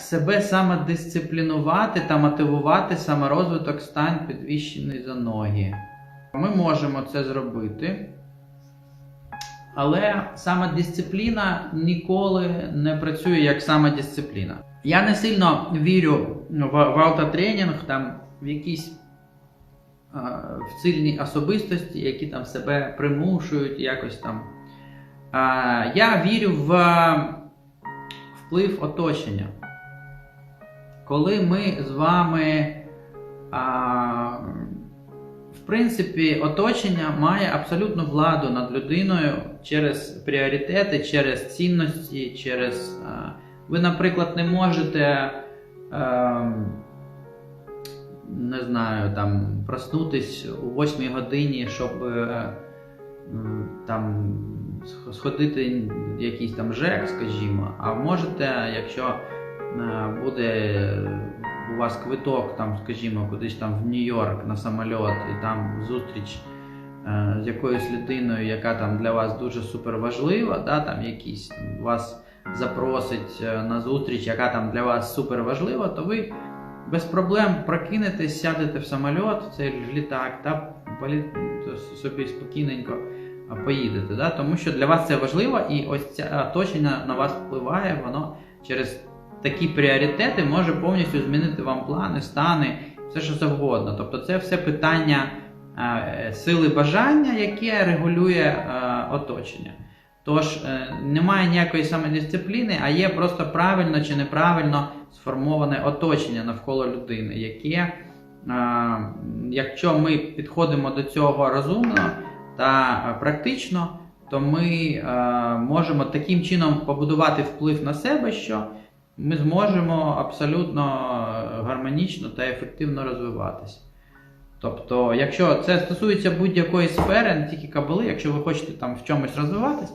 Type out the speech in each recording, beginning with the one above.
себе самодисциплінувати та мотивувати саморозвиток стань підвищений за ноги. Ми можемо це зробити. Але самодисципліна ніколи не працює як самодисципліна. Я не сильно вірю в, в автотренінг, там, в якісь а, особистості, які там себе примушують якось там. А, я вірю в вплив оточення. Коли ми з вами, а, в принципі, оточення має абсолютну владу над людиною через пріоритети, через цінності, через. А, ви, наприклад, не можете. А, не знаю, там проснутись у 8 годині, щоб е, там сходити якийсь там ЖЕК, скажімо. А можете, якщо буде у вас квиток, там, скажімо, кудись там в Нью-Йорк на самольот, і там зустріч е, з якоюсь людиною, яка там для вас дуже супер важлива, да, там якісь вас запросить е, на зустріч, яка там для вас супер важлива, то ви без проблем прокинетесь, сядете в самоліт, в цей літак, та собі спокійненько поїдете. Да? Тому що для вас це важливо, і ось це оточення на вас впливає, воно через такі пріоритети може повністю змінити вам плани, стани, все що завгодно. Тобто це все питання е, сили бажання, яке регулює е, оточення. Тож е, немає ніякої самодисципліни, а є просто правильно чи неправильно сформоване оточення навколо людини, яке, е, якщо ми підходимо до цього розумно та практично, то ми е, можемо таким чином побудувати вплив на себе, що ми зможемо абсолютно е, гармонічно та ефективно розвиватися. Тобто, якщо це стосується будь-якої сфери, не тільки кабали, якщо ви хочете там в чомусь розвиватись,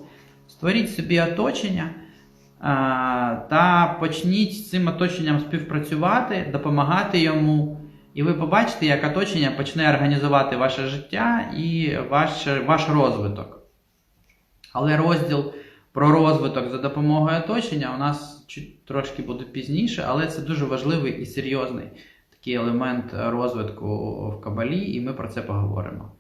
створіть собі оточення а, та почніть з цим оточенням співпрацювати, допомагати йому. І ви побачите, як оточення почне організувати ваше життя і ваш, ваш розвиток. Але розділ про розвиток за допомогою оточення у нас трошки буде пізніше, але це дуже важливий і серйозний такий елемент розвитку в кабалі, і ми про це поговоримо.